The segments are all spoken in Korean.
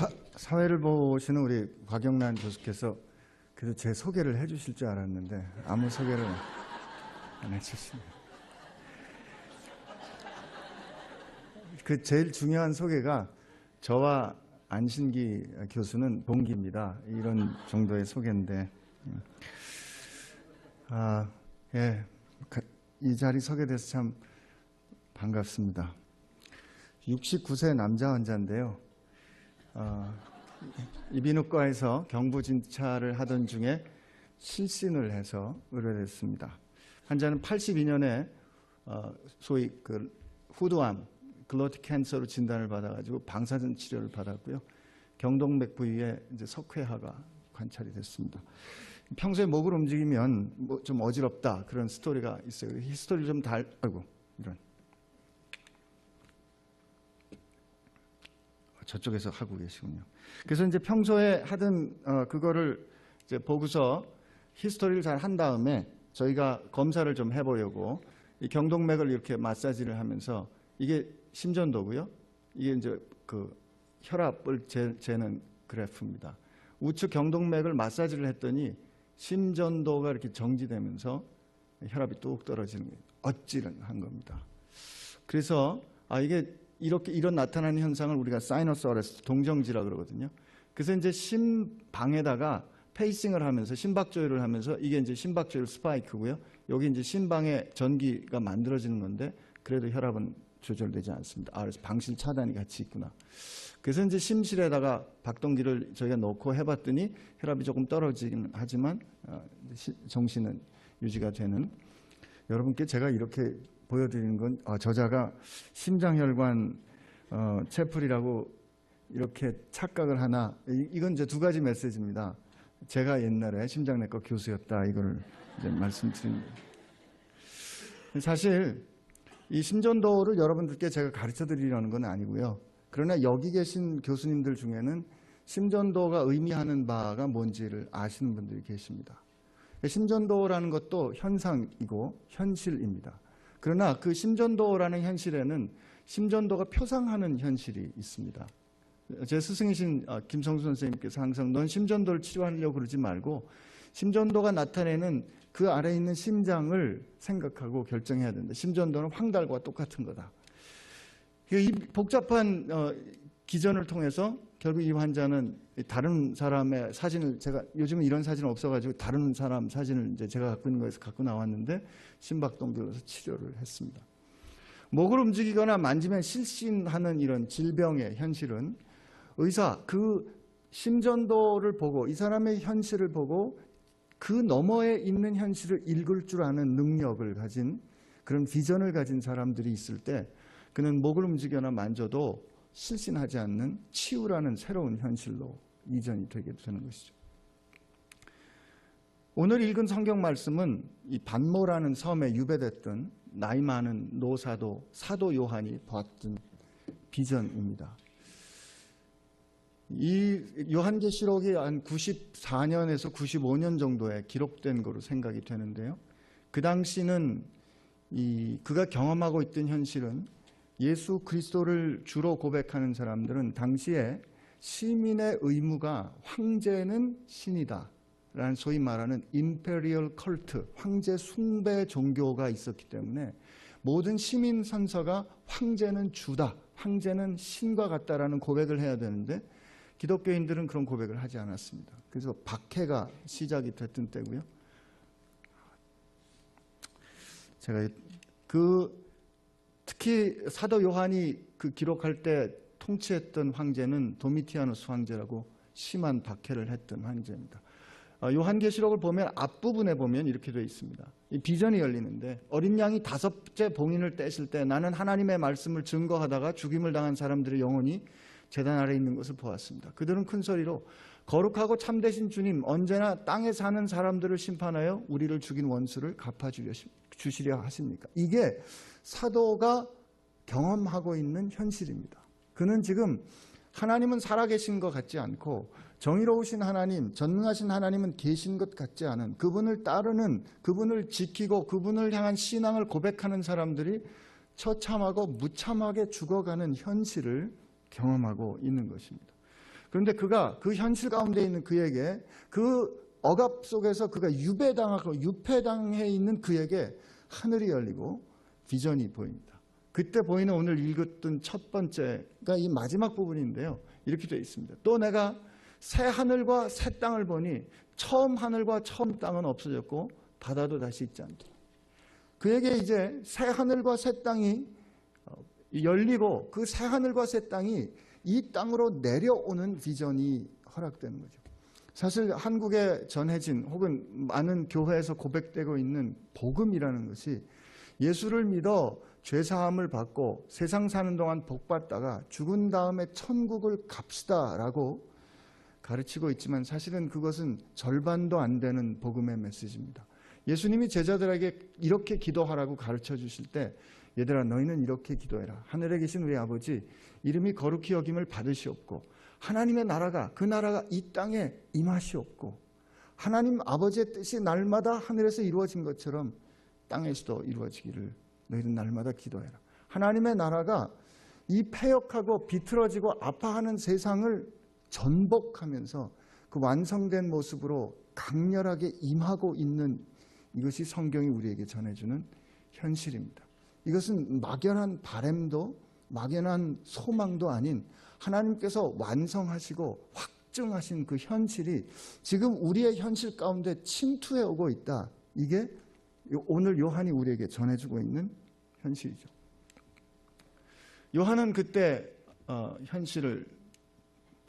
사, 사회를 보시는 우리 곽영란 교수께서 그래도 제 소개를 해주실 줄 알았는데 아무 소개를 안 해주시네요. 그 제일 중요한 소개가 저와 안신기 교수는 동기입니다. 이런 정도의 소개인데, 아, 예, 가- 이 자리 서게 돼서 참 반갑습니다. 69세 남자 환자인데요. 어, 이비인후과에서 경부진찰을 하던 중에 실신을 해서 의뢰됐습니다. 환자는 82년에 어, 소위 그 후두암, 글로티 캔서로 진단을 받아가지고 방사선 치료를 받았고요. 경동맥 부위에 이제 석회화가 관찰이 됐습니다. 평소에 목을 움직이면 뭐 좀 어지럽다 그런 스토리가 있어요. 히스토리를 좀 달, 아이고 이런. 저쪽에서 하고 계시군요. 그래서 이제 평소에 하던 어, 그거를 이제 보고서 히스토리를 잘 한 다음에 저희가 검사를 좀 해보려고 이 경동맥을 이렇게 마사지를 하면서 이게 심전도고요. 이게 이제 그 혈압을 재, 재는 그래프입니다. 우측 경동맥을 마사지를 했더니 심전도가 이렇게 정지되면서 혈압이 뚝 떨어지는 거예요. 어찌를 한 겁니다. 그래서 아 이게 이렇게 이런 나타나는 현상을 우리가 사이너스 어레스트 동정지라 그러거든요. 그래서 이제 심방에다가 페이싱을 하면서 심박 조율을 하면서 이게 이제 심박 조율 스파이크고요. 여기 이제 심방에 전기가 만들어지는 건데 그래도 혈압은 조절되지 않습니다. 아, 그래서 방실 차단이 같이 있구나. 그래서 이제 심실에다가 박동기를 저희가 넣고 해봤더니 혈압이 조금 떨어지긴 하지만 어, 시- 정신은 유지가 되는 여러분께 제가 이렇게 보여드리는 건 아, 저자가 심장혈관 어, 채플이라고 이렇게 착각을 하나 이- 이건 이제 두 가지 메시지입니다. 제가 옛날에 심장내과 교수였다 이걸 말씀드립니다. 사실 이 심전도를 여러분들께 제가 가르쳐 드리려는 건 아니고요. 그러나 여기 계신 교수님들 중에는 심전도가 의미하는 바가 뭔지를 아시는 분들이 계십니다. 심전도라는 것도 현상이고 현실입니다. 그러나 그 심전도라는 현실에는 심전도가 표상하는 현실이 있습니다. 제 스승이신 어, 김성수 선생님께서 항상 넌 심전도를 치료하려고 그러지 말고 심전도가 나타내는 그 아래에 있는 심장을 생각하고 결정해야 된다. 심전도는 황달과 똑같은 거다. 이 복잡한 어, 기전을 통해서 결국 이 환자는 다른 사람의 사진을 제가 요즘은 이런 사진은 없어가지고 다른 사람 사진을 이제 제가 갖고 있는 거에서 갖고 나왔는데 심박동결로서 치료를 했습니다. 목을 움직이거나 만지면 실신하는 이런 질병의 현실은 의사 그 심전도를 보고 이 사람의 현실을 보고 그 너머에 있는 현실을 읽을 줄 아는 능력을 가진 그런 비전을 가진 사람들이 있을 때 그는 목을 움직여나 만져도 실신하지 않는 치유라는 새로운 현실로 이전이 되게 되는 것이죠. 오늘 읽은 성경 말씀은 이 반모라는 섬에 유배됐던 나이 많은 노사도 사도 요한이 보았던 비전입니다. 이 요한계시록이 한 94년에서 95년 정도에 기록된 거로 생각이 되는데요. 그 당시는 이 그가 경험하고 있던 현실은 예수 그리스도를 주로 고백하는 사람들은 당시에 시민의 의무가 황제는 신이다. 라는 소위 말하는 임페리얼 컬트, 황제 숭배 종교가 있었기 때문에 모든 시민 선서가 황제는 주다, 황제는 신과 같다라는 고백을 해야 되는데 기독교인들은 그런 고백을 하지 않았습니다. 그래서 박해가 시작이 됐던 때고요. 제가 그 특히 사도 요한이 그 기록할 때 통치했던 황제는 도미티아누스 황제라고 심한 박해를 했던 황제입니다. 어, 요한계시록을 보면 앞부분에 보면 이렇게 되어 있습니다. 이 비전이 열리는데 어린 양이 다섯째 봉인을 떼실 때 나는 하나님의 말씀을 증거하다가 죽임을 당한 사람들의 영혼이 재단 아래 있는 것을 보았습니다. 그들은 큰 소리로 거룩하고 참되신 주님 언제나 땅에 사는 사람들을 심판하여 우리를 죽인 원수를 갚아주시려 하십니까? 이게 사도가 경험하고 있는 현실입니다. 그는 지금 하나님은 살아계신 것 같지 않고 정의로우신 하나님, 전능하신 하나님은 계신 것 같지 않은 그분을 따르는 그분을 지키고 그분을 향한 신앙을 고백하는 사람들이 처참하고 무참하게 죽어가는 현실을 경험하고 있는 것입니다. 그런데 그가 그 현실 가운데 있는 그에게 그 억압 속에서 그가 유배당하고 유폐당해 있는 그에게 하늘이 열리고 비전이 보입니다. 그때 보이는 오늘 읽었던 첫 번째가 이 마지막 부분인데요. 이렇게 되어 있습니다. 또 내가 새 하늘과 새 땅을 보니 처음 하늘과 처음 땅은 없어졌고 바다도 다시 있지 않다. 그에게 이제 새 하늘과 새 땅이 어, 열리고 그 새 하늘과 새 땅이 이 땅으로 내려오는 비전이 허락되는 거죠. 사실 한국에 전해진 혹은 많은 교회에서 고백되고 있는 복음이라는 것이 예수를 믿어 죄 사함을 받고 세상 사는 동안 복 받다가 죽은 다음에 천국을 갑시다라고 가르치고 있지만 사실은 그것은 절반도 안 되는 복음의 메시지입니다. 예수님이 제자들에게 이렇게 기도하라고 가르쳐 주실 때 얘들아 너희는 이렇게 기도해라. 하늘에 계신 우리 아버지 이름이 거룩히 여김을 받으시옵고 하나님의 나라가 그 나라가 이 땅에 임하시옵고 하나님 아버지의 뜻이 날마다 하늘에서 이루어진 것처럼 땅에서도 이루어지기를 너희는 날마다 기도해라. 하나님의 나라가 이 폐역하고 비틀어지고 아파하는 세상을 전복하면서 그 완성된 모습으로 강렬하게 임하고 있는 이것이 성경이 우리에게 전해주는 현실입니다. 이것은 막연한 바램도 막연한 소망도 아닌 하나님께서 완성하시고 확증하신 그 현실이 지금 우리의 현실 가운데 침투해 오고 있다. 이게 오늘 요한이 우리에게 전해주고 있는 현실이죠. 요한은 그때 어, 현실을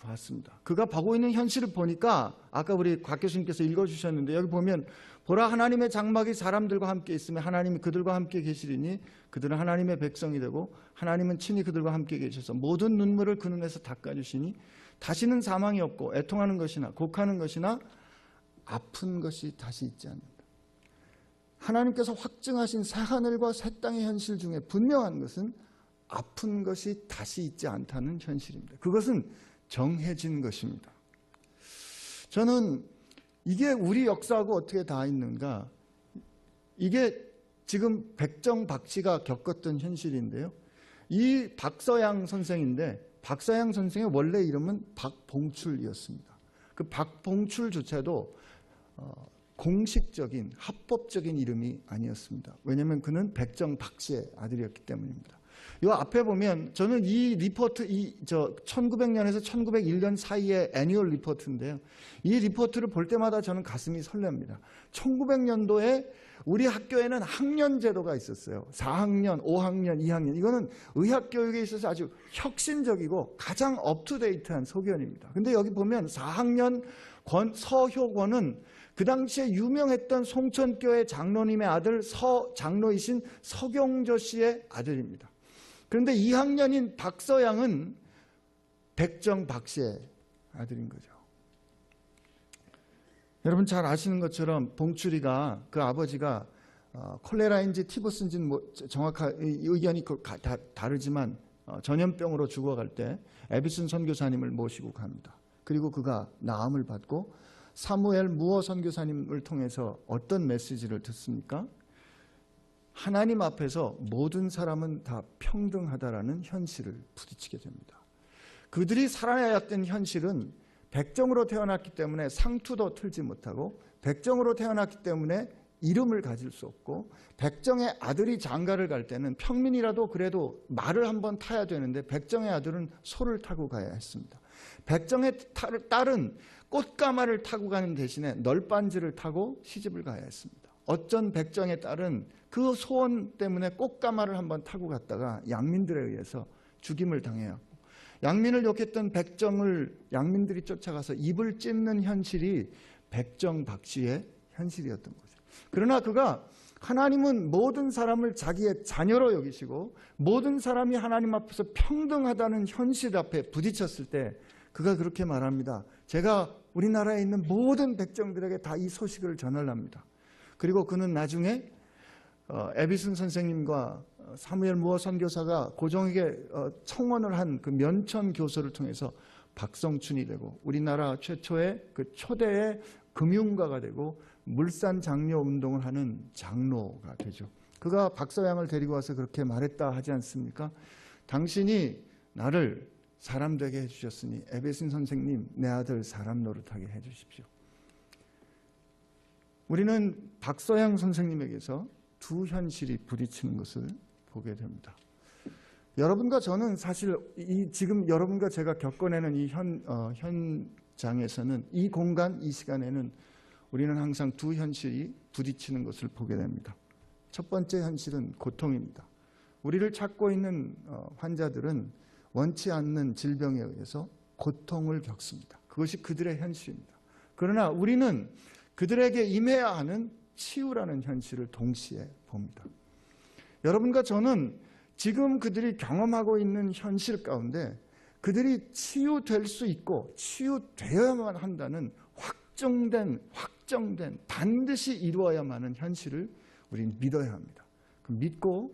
봤습니다. 그가 보고 있는 현실을 보니까 아까 우리 곽 교수님께서 읽어주셨는데 여기 보면 보라 하나님의 장막이 사람들과 함께 있으며 하나님이 그들과 함께 계시리니 그들은 하나님의 백성이 되고 하나님은 친히 그들과 함께 계셔서 모든 눈물을 그 눈에서 닦아주시니 다시는 사망이 없고 애통하는 것이나 곡하는 것이나 아픈 것이 다시 있지 않는다. 하나님께서 확증하신 새 하늘과 새 땅의 현실 중에 분명한 것은 아픈 것이 다시 있지 않다는 현실입니다. 그것은 정해진 것입니다. 저는 이게 우리 역사하고 어떻게 다 있는가? 이게 지금 백정박 씨가 겪었던 현실인데요. 이 박서양 선생인데 박서양 선생의 원래 이름은 박봉출이었습니다. 그 박봉출조차도 어, 공식적인 합법적인 이름이 아니었습니다. 왜냐하면 그는 백정박 씨의 아들이었기 때문입니다. 이 앞에 보면 저는 이 리포트 이 저 1900년에서 1901년 사이의 애니얼 리포트인데요. 이 리포트를 볼 때마다 저는 가슴이 설렙니다. 1900년도에 우리 학교에는 학년 제도가 있었어요. 4학년, 5학년, 2학년. 이거는 의학 교육에 있어서 아주 혁신적이고 가장 업투데이트한 소견입니다. 근데 여기 보면 4학년 권 서효권은 그 당시에 유명했던 송천교회 장로님의 아들 서 장로이신 서경조 씨의 아들입니다. 그런데 2학년인 박서양은 백정 박 씨의 아들인 거죠. 여러분 잘 아시는 것처럼 봉출이가 그 아버지가 어, 콜레라인지 티부스인지는 뭐 정확한 의견이 그 다, 다르지만 어, 전염병으로 죽어갈 때 에비슨 선교사님을 모시고 갑니다. 그리고 그가 나음을 받고 사무엘 무어 선교사님을 통해서 어떤 메시지를 듣습니까? 하나님 앞에서 모든 사람은 다 평등하다라는 현실을 부딪히게 됩니다. 그들이 살아야 했던 현실은 백정으로 태어났기 때문에 상투도 틀지 못하고 백정으로 태어났기 때문에 이름을 가질 수 없고 백정의 아들이 장가를 갈 때는 평민이라도 그래도 말을 한번 타야 되는데 백정의 아들은 소를 타고 가야 했습니다. 백정의 딸은 꽃가마를 타고 가는 대신에 널빤지를 타고 시집을 가야 했습니다. 어쩐 백정의 딸은 그 소원 때문에 꽃가마를 한번 타고 갔다가 양민들에 의해서 죽임을 당해요. 양민을 욕했던 백정을 양민들이 쫓아가서 입을 찢는 현실이 백정 박씨의 현실이었던 거죠. 그러나 그가 하나님은 모든 사람을 자기의 자녀로 여기시고 모든 사람이 하나님 앞에서 평등하다는 현실 앞에 부딪혔을 때 그가 그렇게 말합니다. 제가 우리나라에 있는 모든 백정들에게 다 이 소식을 전하랍니다. 그리고 그는 나중에 어, 에비슨 선생님과 사무엘 무어 선교사가 고종에게 어, 청원을 한 그 면천 교서를 통해서 박성춘이 되고 우리나라 최초의 그 초대의 금융가가 되고 물산 장려 운동을 하는 장로가 되죠. 그가 박서양을 데리고 와서 그렇게 말했다 하지 않습니까? 당신이 나를 사람 되게 해주셨으니 에베신 선생님 내 아들 사람 노릇하게 해주십시오. 우리는 박서양 선생님에게서 두 현실이 부딪히는 것을 보게 됩니다. 여러분과 저는 사실 이 지금 여러분과 제가 겪어내는 이 현, 어, 현장에서는 이 공간, 이 시간에는 우리는 항상 두 현실이 부딪히는 것을 보게 됩니다. 첫 번째 현실은 고통입니다. 우리를 찾고 있는 어, 환자들은 원치 않는 질병에 의해서 고통을 겪습니다. 그것이 그들의 현실입니다. 그러나 우리는 그들에게 임해야 하는 치유라는 현실을 동시에 봅니다. 여러분과 저는 지금 그들이 경험하고 있는 현실 가운데 그들이 치유될 수 있고 치유되어야만 한다는 확정된 확정된 반드시 이루어야만 하는 현실을 우리는 믿어야 합니다. 그 믿고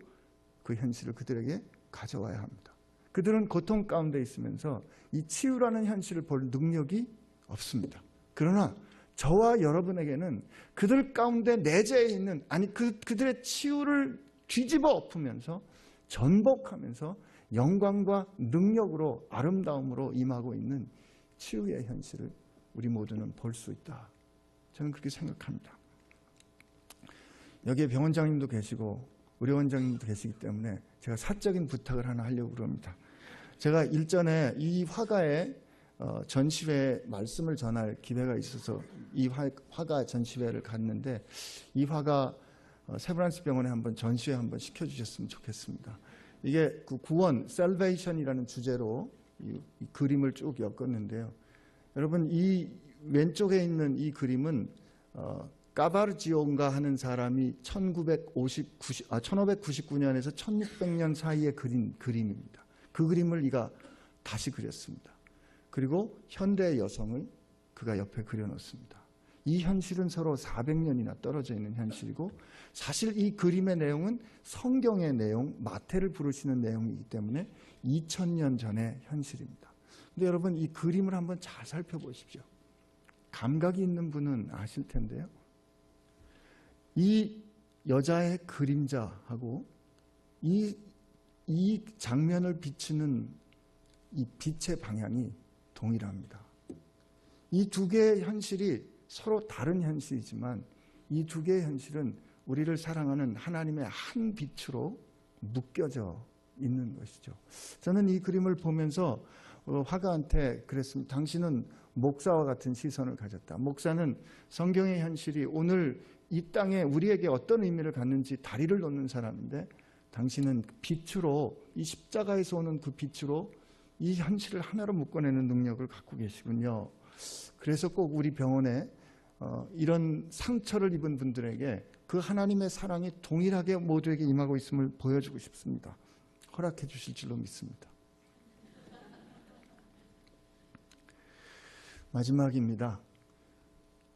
그 현실을 그들에게 가져와야 합니다. 그들은 고통 가운데 있으면서 이 치유라는 현실을 볼 능력이 없습니다. 그러나 저와 여러분에게는 그들 가운데 내재해 있는 아니 그 그들의 치유를 뒤집어 엎으면서 전복하면서 영광과 능력으로 아름다움으로 임하고 있는 치유의 현실을 우리 모두는 볼 수 있다. 저는 그렇게 생각합니다. 여기에 병원장님도 계시고 의료원장님도 계시기 때문에 제가 사적인 부탁을 하나 하려고 그럽니다. 제가 일전에 이 화가의 어, 전시회 말씀을 전할 기회가 있어서 이 화, 가 전시회를 갔는데 이 화가 어, 세브란스 병원에 한번 전시회 한번 시켜주셨으면 좋겠습니다. 이게 그 구원, 셀베이션이라는 주제로 이, 이 그림을 쭉 엮었는데요. 여러분 이 왼쪽에 있는 이 그림은 어, 까바르지온가 하는 사람이 1950, 아, 1599년에서 1600년 사이에 그린 그림입니다. 그 그림을 이가 다시 그렸습니다. 그리고 현대 여성을 그가 옆에 그려놓습니다. 이 현실은 서로 400년이나 떨어져 있는 현실이고 사실 이 그림의 내용은 성경의 내용, 마태를 부르시는 내용이기 때문에 2000년 전의 현실입니다. 근데 여러분 이 그림을 한번 잘 살펴보십시오. 감각이 있는 분은 아실 텐데요. 이 여자의 그림자하고 이, 이 장면을 비추는 이 빛의 방향이 동일합니다. 이 두 개의 현실이 서로 다른 현실이지만 이 두 개의 현실은 우리를 사랑하는 하나님의 한 빛으로 묶여져 있는 것이죠. 저는 이 그림을 보면서 어, 화가한테 그랬습니다. 당신은 목사와 같은 시선을 가졌다. 목사는 성경의 현실이 오늘 이 땅에 우리에게 어떤 의미를 갖는지 다리를 놓는 사람인데 당신은 빛으로 이 십자가에서 오는 그 빛으로 이 현실을 하나로 묶어내는 능력을 갖고 계시군요. 그래서 꼭 우리 병원에 어, 이런 상처를 입은 분들에게 그 하나님의 사랑이 동일하게 모두에게 임하고 있음을 보여주고 싶습니다. 허락해 주실 줄로 믿습니다. 마지막입니다.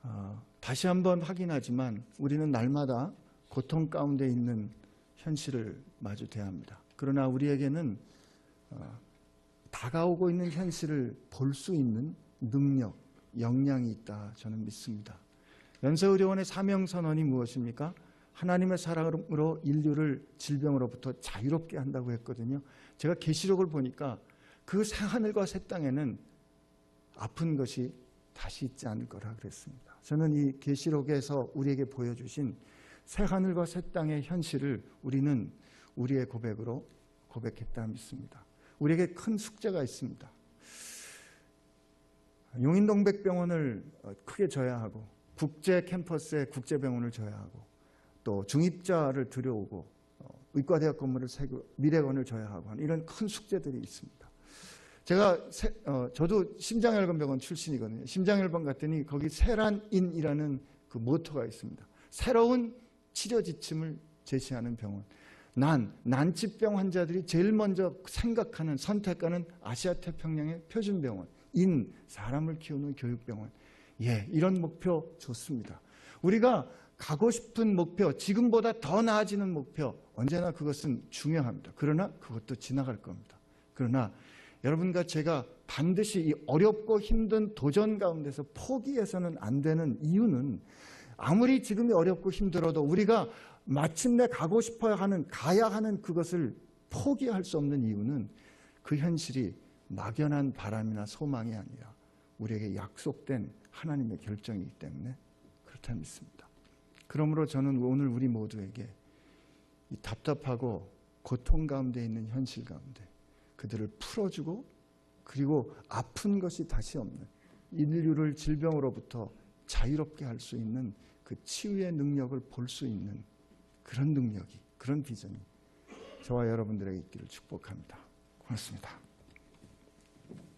어, 다시 한번 확인하지만 우리는 날마다 고통 가운데 있는 현실을 마주해야 합니다. 그러나 우리에게는 어, 다가오고 있는 현실을 볼 수 있는 능력, 역량이 있다 저는 믿습니다. 연세의료원의 사명 선언이 무엇입니까? 하나님의 사랑으로 인류를 질병으로부터 자유롭게 한다고 했거든요. 제가 계시록을 보니까 그 새하늘과 새 땅에는 아픈 것이 다시 있지 않을 거라 그랬습니다. 저는 이 계시록에서 우리에게 보여주신 새 하늘과 새 땅의 현실을 우리는 우리의 고백으로 고백했다 믿습니다. 우리에게 큰 숙제가 있습니다. 용인동백병원을 크게 져야 하고 국제 캠퍼스에 국제병원을 져야 하고 또 중입자를 들여오고 어, 의과대학 건물을 세고 미래건을 져야 하고 하는 이런 큰 숙제들이 있습니다. 제가 세, 어, 저도 심장혈관병원 출신이거든요. 심장혈관 갔더니 거기 세란인이라는 그 모토가 있습니다. 새로운 치료 지침을 제시하는 병원. 난, 난치병 환자들이 제일 먼저 생각하는 선택하는 아시아 태평양의 표준병원. 인, 사람을 키우는 교육병원. 예, 이런 목표 좋습니다. 우리가 가고 싶은 목표, 지금보다 더 나아지는 목표, 언제나 그것은 중요합니다. 그러나 그것도 지나갈 겁니다. 그러나 여러분과 제가 반드시 이 어렵고 힘든 도전 가운데서 포기해서는 안 되는 이유는 아무리 지금이 어렵고 힘들어도 우리가 마침내 가고 싶어야 하는, 가야 하는 그것을 포기할 수 없는 이유는 그 현실이 막연한 바람이나 소망이 아니라 우리에게 약속된 하나님의 결정이기 때문에 그렇다 믿습니다. 그러므로 저는 오늘 우리 모두에게 이 답답하고 고통 가운데 있는 현실 가운데 그들을 풀어주고 그리고 아픈 것이 다시 없는 인류를 질병으로부터 자유롭게 할 수 있는 그 치유의 능력을 볼 수 있는 그런 능력이 그런 비전이 저와 여러분들에게 있기를 축복합니다. 고맙습니다.